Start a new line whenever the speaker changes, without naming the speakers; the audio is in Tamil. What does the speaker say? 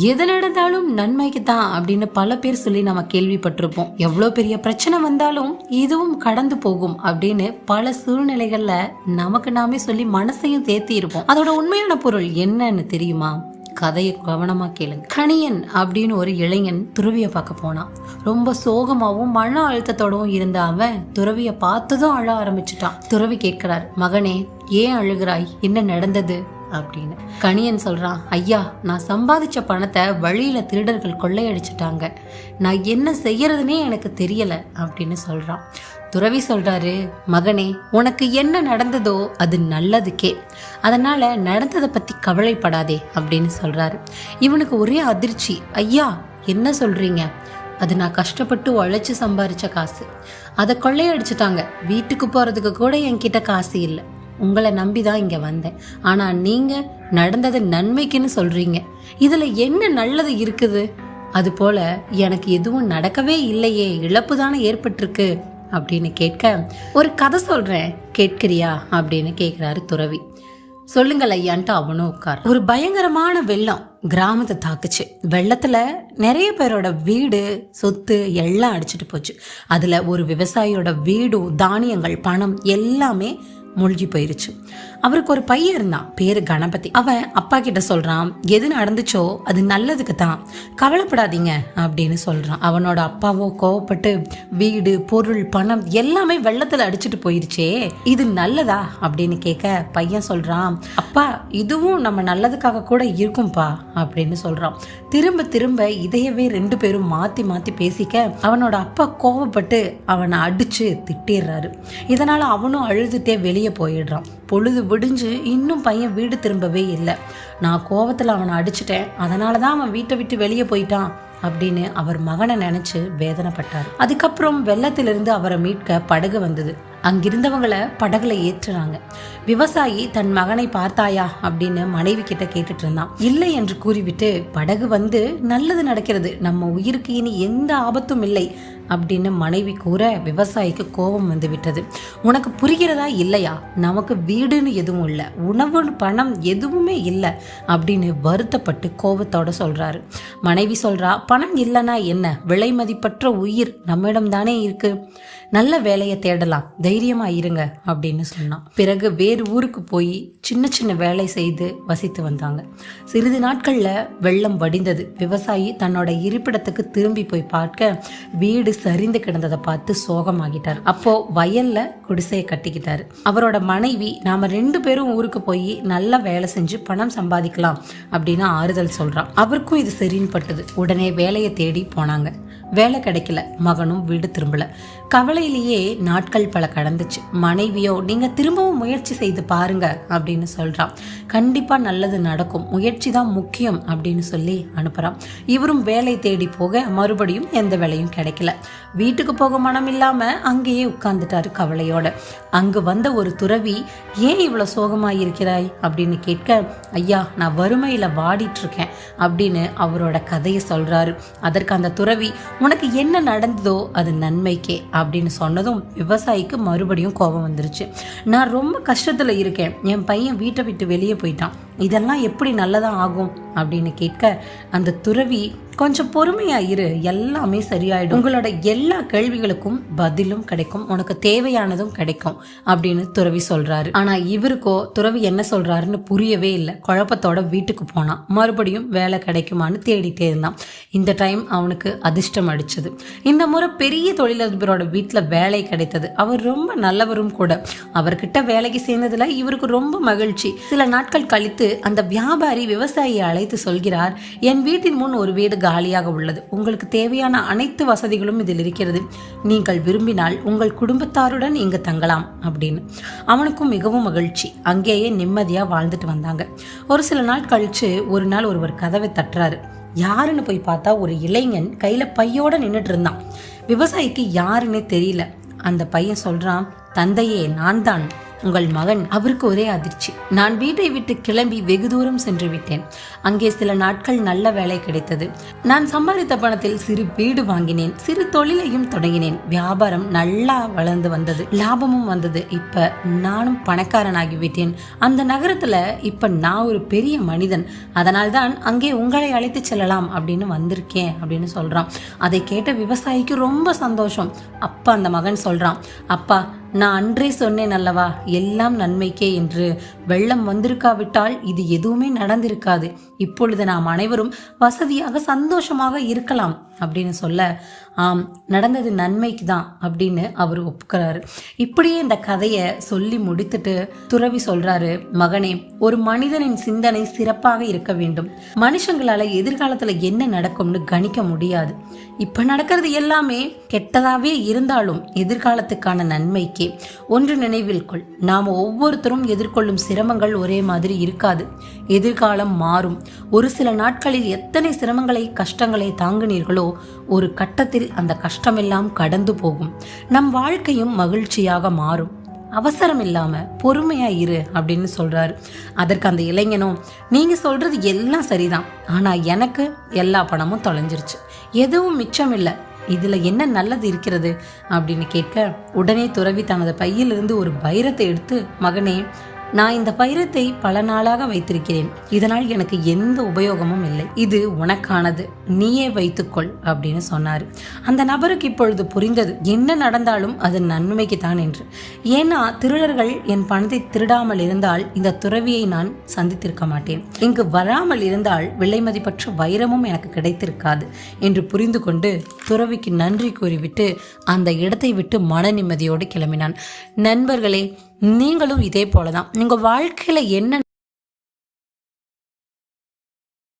எது நடந்தாலும் நன்மைக்கு தான் அப்படின்னு பல பேர் சொல்லி நம்ம கேள்விப்பட்டிருப்போம். எவ்வளோ பெரிய பிரச்சனை வந்தாலும் இதுவும் கடந்து போகும் அப்படின்னு பல சூழ்நிலைகளில் நமக்கு நாமே சொல்லி மனசையும் தேர்த்தி இருப்போம். அதோட உண்மையான பொருள் என்னன்னு தெரியுமா? கதையை கவனமாக கேளுங்க. கணியன் அப்படின்னு ஒரு இளைஞன் துறவியை பார்க்க போனான். ரொம்ப சோகமாகவும் மன அழுத்தத்தோடவும் இருந்த அவன் துறவியை பார்த்ததும் அழ ஆரம்பிச்சிட்டான். துறவி கேட்கிறார் மகனே ஏன் அழுகிறாய்? என்ன நடந்தது? அப்படின்னு. கணியன் சொல்கிறான் ஐயா நான் சம்பாதிச்ச பணத்தை வழியில் திருடர்கள் கொள்ளையடிச்சிட்டாங்க. நான் என்ன செய்யறதுனே எனக்கு தெரியலை அப்படின்னு சொல்கிறான் துறவி சொல்கிறாரு மகனே உனக்கு என்ன நடந்ததோ அது நல்லதுக்கே. அதனால் நடந்ததை பற்றி கவலைப்படாதே அப்படின்னு சொல்கிறாரு இவனுக்கு ஒரே அதிர்ச்சி ஐயா என்ன சொல்கிறீங்க அது நான் கஷ்டப்பட்டு உழைச்சி சம்பாரித்த காசு. அதை கொள்ளையடிச்சிட்டாங்க. வீட்டுக்கு போகிறதுக்கு கூட என்கிட்ட காசு இல்லை. உங்களை நம்பி தான் இங்கே வந்தேன். ஆனால் நீங்கள் நடந்தது நன்மைக்குன்னு சொல்கிறீங்க இதில் என்ன நல்லது இருக்குது? அதுபோல் எனக்கு எதுவும் நடக்கவே இல்லையே இழப்பு தானே ஏற்பட்டிருக்கு? அப்படின்னு கேட்க ஒரு கதை சொல்கிறேன் கேட்கிறியா? அப்படின்னு கேட்குறாரு துறவி. சொல்லுங்கள் ஐயான்ட்டு அவனும் உட்கார். ஒரு பயங்கரமான வெள்ளம் கிராமத்தை தாக்குச்சு. வெள்ளத்தில் நிறைய பேரோட வீடு சொத்து எல்லாம் அடிச்சிட்டு போச்சு. அதில் ஒரு விவசாயியோட வீடும் தானியங்கள் பணம் எல்லாமே மூழ்கி போயிருச்சு. அவருக்கு ஒரு பையன் இருந்தான். பேரு கணபதி. அவன் அப்பா கிட்ட சொல்றான் எது நடந்துச்சோ அது நல்லதுக்கு தான். கவலைப்படாதீங்க அப்படின்னு சொல்றான். அவனோட அப்பாவோ கோவப்பட்டு வீடு பொருள் பணம் எல்லாமே வெள்ளத்துல அடிச்சுட்டு போயிருச்சே. இது நல்லதா? அப்படின்னு கேட்க பையன் சொல்றான் அப்பா இதுவும் நம்ம நல்லதுக்காக கூட இருக்கும்பா அப்படின்னு சொல்றான். திரும்ப திரும்ப இதையவே ரெண்டு பேரும் மாத்தி மாத்தி பேசிக்க அவனோட அப்பா கோவப்பட்டு அவனை அடிச்சு திட்டிடுறாரு. இதனால அவனும் அழுதுட்டே வெளியே போயிடுறான். பொழுது விடிஞ்சு இன்னும் பையன் வீடு திரும்பவே இல்லை. நான் கோவத்தில் அவனை அடிச்சிட்டேன். அதனால தான் அவன் வீட்டை விட்டு வெளியே போயிட்டான் அப்படின்னு அவர் மகனை நினைச்சு வேதனைப்பட்டார். அதுக்கப்புறம் வெள்ளத்திலிருந்து அவரை மீட்க படகு வந்தது. அங்கிருந்தவங்களை படகுல ஏற்றுறாங்க விவசாயி தன் மகனை பார்த்தாயா? அப்படின்னு மனைவி கிட்ட கேட்டுட்டு இருந்தான். இல்லை என்று கூறிவிட்டு படகு வந்து நல்லது நடக்கிறது. நம்ம உயிருக்கு இனி எந்த ஆபத்தும் இல்லை. அப்படின்னு மனைவி கூற விவசாயிக்கு கோபம் வந்து விட்டது உனக்கு புரிகிறதா இல்லையா? நமக்கு வீடுன்னு எதுவும் இல்லை. உணவு பணம் எதுவுமே இல்லை. அப்படின்னு வருத்தப்பட்டு கோபத்தோட சொல்றாரு. மனைவி சொல்றா பணம் இல்லைன்னா என்ன? விலை மதிப்பற்ற உயிர் நம்மிடம் தானே இருக்கு. நல்ல வேலையை தேடலாம். தைரியமா இருங்க. அப்படின்னு சொன்னான் பிறகு வேறு ஊருக்கு போய் சின்ன சின்ன வேலை செய்து வசித்து வந்தாங்க. சிறிது நாட்கள்ல வெள்ளம் வடிந்தது. விவசாயி தன்னோட இருப்பிடத்துக்கு திரும்பி போய் பார்க்க வீடு சரிந்து கிடந்ததை பார்த்து சோகமாகிட்டார். அப்போ வயல்ல குடிசையை கட்டிக்கிட்டாரு. அவரோட மனைவி நாம ரெண்டு பேரும் ஊருக்கு போய் நல்ல வேலை செஞ்சு பணம் சம்பாதிக்கலாம் அப்படின்னு ஆறுதல் சொல்றான் அவருக்கும் இது சரின்னு பட்டது. உடனே வேலையை தேடி போனாங்க. வேலை கிடைக்கல. மகனும் வீடு திரும்பல. கவலையிலேயே நாட்கள் பல கடந்துச்சு. மனைவியோ நீங்க திரும்பவும் முயற்சி செய்து பாருங்க அப்படின்னு சொல்றான். கண்டிப்பா நல்லது நடக்கும். முயற்சி தான் முக்கியம் அப்படின்னு சொல்லி அனுப்புறான். இவரும் வேலை தேடி போக மறுபடியும் எந்த வேலையும் கிடைக்கல. வீட்டுக்கு போக மனம் இல்லாம அங்கேயே உட்கார்ந்துட்டாரு கவலையோட. அங்கு வந்த ஒரு துறவி ஏன் இவ்வளவு சோகமா இருக்கிறாய்? அப்படின்னு கேட்க ஐயா நான் வறுமையில வாடிட்டு இருக்கேன் அப்படின்னு அவரோட கதையை சொல்றாரு. அதற்கு அந்த துறவி உனக்கு என்ன நடந்ததோ அது நன்மைக்கே அப்படின்னு சொன்னதும் விவசாயிக்கு மறுபடியும் கோபம் வந்துருச்சு. நான் ரொம்ப கஷ்டத்தில் இருக்கேன். என் பையன் வீட்டை விட்டு வெளியே போயிட்டான். இதெல்லாம் எப்படி நல்லதா ஆகும் அப்படின்னு கேட்க அந்த துறவி கொஞ்சம் பொறுமையா இரு எல்லாமே சரியாயிடும். உங்களோட எல்லா கேள்விகளுக்கும் பதிலும் கிடைக்கும். உனக்கு தேவையானதும் கிடைக்கும் அப்படின்னு துறவி சொல்றாரு. ஆனா இவருக்கோ துறவி என்ன சொல்றாருன்னு புரியவே இல்லை. குழப்பத்தோட வீட்டுக்கு போனான். மறுபடியும் வேலை கிடைக்குமான்னு தேடிட்டே இருந்தான். இந்த டைம் அவனுக்கு அதிர்ஷ்டம் அடிச்சது. இந்த முறை பெரிய தொழிலதிபரோட வீட்டில் வேலை கிடைத்தது. அவர் ரொம்ப நல்லவரும் கூட. அவர்கிட்ட வேலைக்கு சேர்ந்ததுல இவருக்கு ரொம்ப மகிழ்ச்சி. சில நாட்கள் கழித்து அந்த வியாபாரி விவசாயியை அழைத்து சொல்கிறார் என் வீட்டின் முன் ஒரு வீடு காலியாக உள்ளது. உங்களுக்கு தேவையான அனைத்து வசதிகளும் இதில் இருக்கிறது. நீங்கள் விரும்பினால் உங்கள் குடும்பத்தாருடன் இங்கு தங்கலாம் அப்படின்னு. அவனுக்கும் மிகவும் மகிழ்ச்சி. அங்கேயே நிம்மதியா வாழ்ந்துட்டு வந்தாங்க. ஒரு சில நாள் கழிச்சு ஒரு நாள் ஒருவர் கதவை தட்டுறாரு. யாருன்னு போய் பார்த்தா ஒரு இளைஞன் கையில் பையோட நின்றுட்டு இருந்தான். விவசாயிக்கு யாருன்னே தெரியல. அந்த பையன் சொல்றான் தந்தையே நான் தான் உங்கள் மகன் அவருக்கு ஒரே அதிர்ச்சி. நான் வீட்டை விட்டு கிளம்பி வெகு தூரம் சென்று விட்டேன். அங்கே சில நாட்கள் நல்ல வேலை கிடைத்தது. நான் சம்பாதித்த பணத்தில் சிறு வீடு வாங்கினேன். சிறு தொழிலையும் தொடங்கினேன். வியாபாரம் நல்லா வளர்ந்து வந்தது. லாபமும் வந்தது. இப்ப நானும் பணக்காரனாகி விட்டேன் அந்த நகரத்துல இப்ப நான் ஒரு பெரிய மனிதன். அதனால்தான் அங்கே உங்களை அழைத்து செல்லலாம் அப்படின்னு வந்திருக்கேன் அப்படின்னு சொல்றான். அதை கேட்ட விவசாயிக்கு ரொம்ப சந்தோஷம். அப்பா அந்த மகன் சொல்றான் அப்பா நான் அன்றே சொன்னேன் அல்லவா? எல்லாம் நன்மைக்கே என்று. வெள்ளம் வந்திருக்காவிட்டால் இது எதுவுமே நடந்திருக்காது. இப்பொழுது நாம் அனைவரும் வசதியாக சந்தோஷமாக இருக்கலாம் அப்படின்னு சொல்ல ஆம் நடந்தது நன்மைக்கு தான் அப்படின்னு அவர் ஒப்புக்கிறாரு. இப்படியே இந்த கதையை சொல்லி முடித்துட்டு துறவி சொல்றாரு மகனே ஒரு மனிதனின் சிந்தனை சிறப்பாக இருக்க வேண்டும். மனுஷங்களால எதிர்காலத்துல என்ன நடக்கும்னு கணிக்க முடியாது. இப்ப நடக்கிறது எல்லாமே கெட்டதாவே இருந்தாலும் எதிர்காலத்துக்கான நன்மைக்கே. ஒன்று நினைவில் கொள் நாம் ஒவ்வொருத்தரும் எதிர்கொள்ளும் சிரமங்கள் ஒரே மாதிரி இருக்காது. எதிர்காலம் மாறும். ஒரு சில நாட்களில் எத்தனை சிரமங்களை கஷ்டங்களை தாங்கினீர்களோ ஒரு கட்டத்தில் அந்த கஷ்டமெல்லாம் கடந்து போகும். நம் வாழ்க்கையும் மகிழ்ச்சியாக மாறும். அவசரம் இல்லாம பொறுமையா இரு அப்படின்னு சொல்றாரு. அதற்கு அந்த இளைஞனும் நீங்க சொல்றது எல்லாம் சரிதான். ஆனா எனக்கு எல்லா பணமும் தொலைஞ்சிருச்சு. எதுவும் மிச்சம் இல்லை. இதுல என்ன நல்லது இருக்கிறது? அப்படின்னு கேட்க உடனே துறவி தனது பையிலிருந்து ஒரு பைரத்தை எடுத்து மகனே நான் இந்த பயிரத்தை பல நாளாக வைத்திருக்கிறேன். இதனால் எனக்கு எந்த உபயோகமும் இல்லை. இது உனக்கானது. நீயே வைத்துக்கொள் அப்படின்னு சொன்னார். அந்த நபருக்கு இப்பொழுது புரிந்தது. என்ன நடந்தாலும் அது நன்மைக்கு தான் என்று. ஏன்னா திருடர்கள் என் பணத்தை திருடாமல் இருந்தால் இந்த துறவியை நான் சந்தித்திருக்க மாட்டேன். இங்கு வராமல் இருந்தால் விலை மதிப்பற்ற வைரமும் எனக்கு கிடைத்திருக்காது என்று புரிந்து கொண்டு துறவிக்கு நன்றி கூறிவிட்டு அந்த இடத்தை விட்டு மன நிம்மதியோடு கிளம்பினான். நண்பர்களே நீங்களும் இதே போல தான் உங்கள் வாழ்க்கையில் என்ன